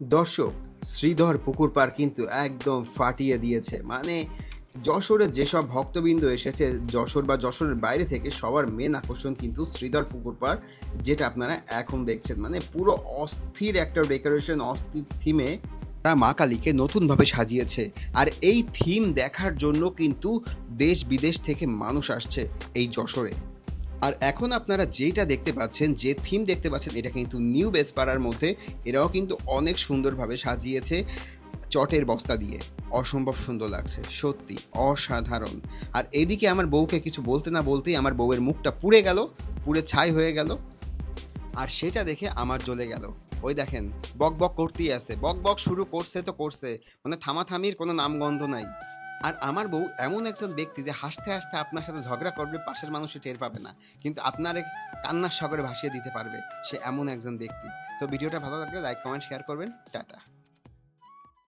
দর্শক, শ্রীধর পুকুর পার কিন্তু একদম ফাটিয়ে দিয়েছে। মানে যশোরে যেসব ভক্তবৃন্দ এসেছে, যশোর বা যশোরের বাইরে থেকে সবার মেন আকর্ষণ কিন্তু শ্রীধর পুকুর পার যেটা আপনারা এখন দেখছেন। মানে পুরো অস্থির একটা ডেকোরেশন অস্থির থিমে তারা মা কালীকে নতুনভাবে সাজিয়েছে। আর এই থিম দেখার জন্য কিন্তু দেশ বিদেশ থেকে মানুষ আসছে এই যশোরে। আর এখন আপনারা যেটা দেখতে পাচ্ছেন, যে থিম দেখতে পাচ্ছেন, এটা কিন্তু নিউ বেসপাড়ার মধ্যে। এরাও কিন্তু অনেক সুন্দরভাবে সাজিয়েছে চটের বস্তা দিয়ে। অসম্ভব সুন্দর লাগছে, সত্যি অসাধারণ। আর এদিকে আমার বউকে কিছু বলতে না বলতেই আমার বউয়ের মুখটা পুড়ে গেল, পুড়ে ছাই হয়ে গেল। আর সেটা দেখে আমার জ্বলে গেল। ওই দেখেন, বক বক করতেই আছে। বক বক শুরু করছে তো করছে মানে থামাথামির কোনো নামগন্ধ নাই। আর আমার বউ এমন একজন ব্যক্তি যে হাসতে হাসতে আপনার সাথে ঝগড়া করবে, পাশের মানুষে টের পাবে না। কিন্তু আপনার এক কান্নার সাগরে ভাসিয়ে দিতে পারবে সে এমন একজন ব্যক্তি। সো ভিডিওটা ভালো লাগলে লাইক কমেন্ট শেয়ার করবেন। টাটা।